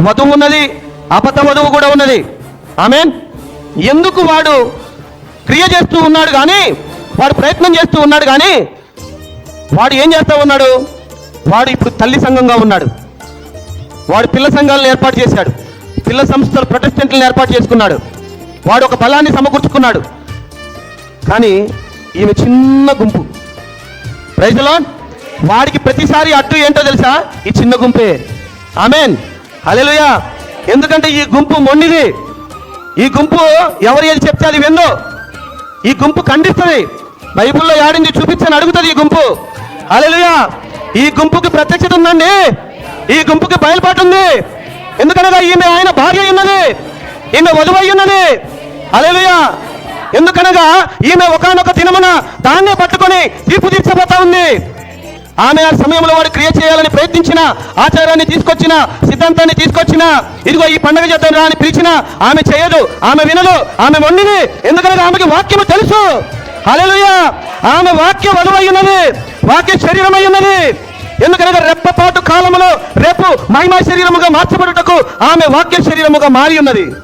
వధువు ఉన్నది అపత వధువు కూడా ఉన్నది. ఆమెన్? ఎందుకు వాడు క్రియ చేస్తూ ఉన్నాడు కానీ వాడు ప్రయత్నం చేస్తూ ఉన్నాడు కానీ వాడు ఏం చేస్తూ ఉన్నాడు? వాడు ఇప్పుడు తల్లి సంఘంగా ఉన్నాడు. వాడు పిల్ల సంఘాలను ఏర్పాటు చేశాడు. పిల్ల సంస్థలు ప్రొటెస్టెంట్లను ఏర్పాటు చేసుకున్నాడు. వాడు ఒక బలాన్ని సమకూర్చుకున్నాడు. కానీ ఈమె చిన్న గుంపు. ప్రైజ్లో వాడికి ప్రతిసారి అడ్డు ఏంటో తెలుసా? ఈ చిన్న గుంపే. ఆమెన్? హల్లెలూయా. ఎందుకంటే ఈ గుంపు మొండిది. ఈ గుంపు ఎవరు ఏది చెప్తే అది విందో ఈ గుంపు ఖండిస్తుంది. బైబిల్లో యాడింది చూపించని అడుగుతుంది ఈ గుంపు. హల్లెలూయా. ఈ గుంపుకి ప్రత్యక్షత ఉందండి. ఈ గుంపుకి బయలుపాటు ఉంది. ఎందుకనగా ఈమె ఆయన భార్య అయి ఉన్నది. ఈమె వధువు ఉన్నది. హల్లెలూయా. ఎందుకనగా ఈమె ఒకానొక దినమున దాన్నే పట్టుకు ఆమె ఆ సమయంలో వాడు క్రియ చేయాలని ప్రయత్నించిన ఆచారాన్ని తీసుకొచ్చిన సిద్ధాంతాన్ని తీసుకొచ్చిన ఇదిగో ఈ పండుగ చేద్దాం రా అని పిలిచిన ఆమె చేయదు ఆమె వినదు ఆమె వండిది. ఎందుకంటే ఆమెకి వాక్యము తెలుసు. హల్లెలూయా. ఆమె వాక్య వధువై వాక్య శరీరమై ఉన్నది ఎందుకనగా రెప్పపాటు కాలంలో రేపు మహిమా శరీరముగా మార్చబడుటకు ఆమె వాక్య శరీరముగా మారి ఉన్నది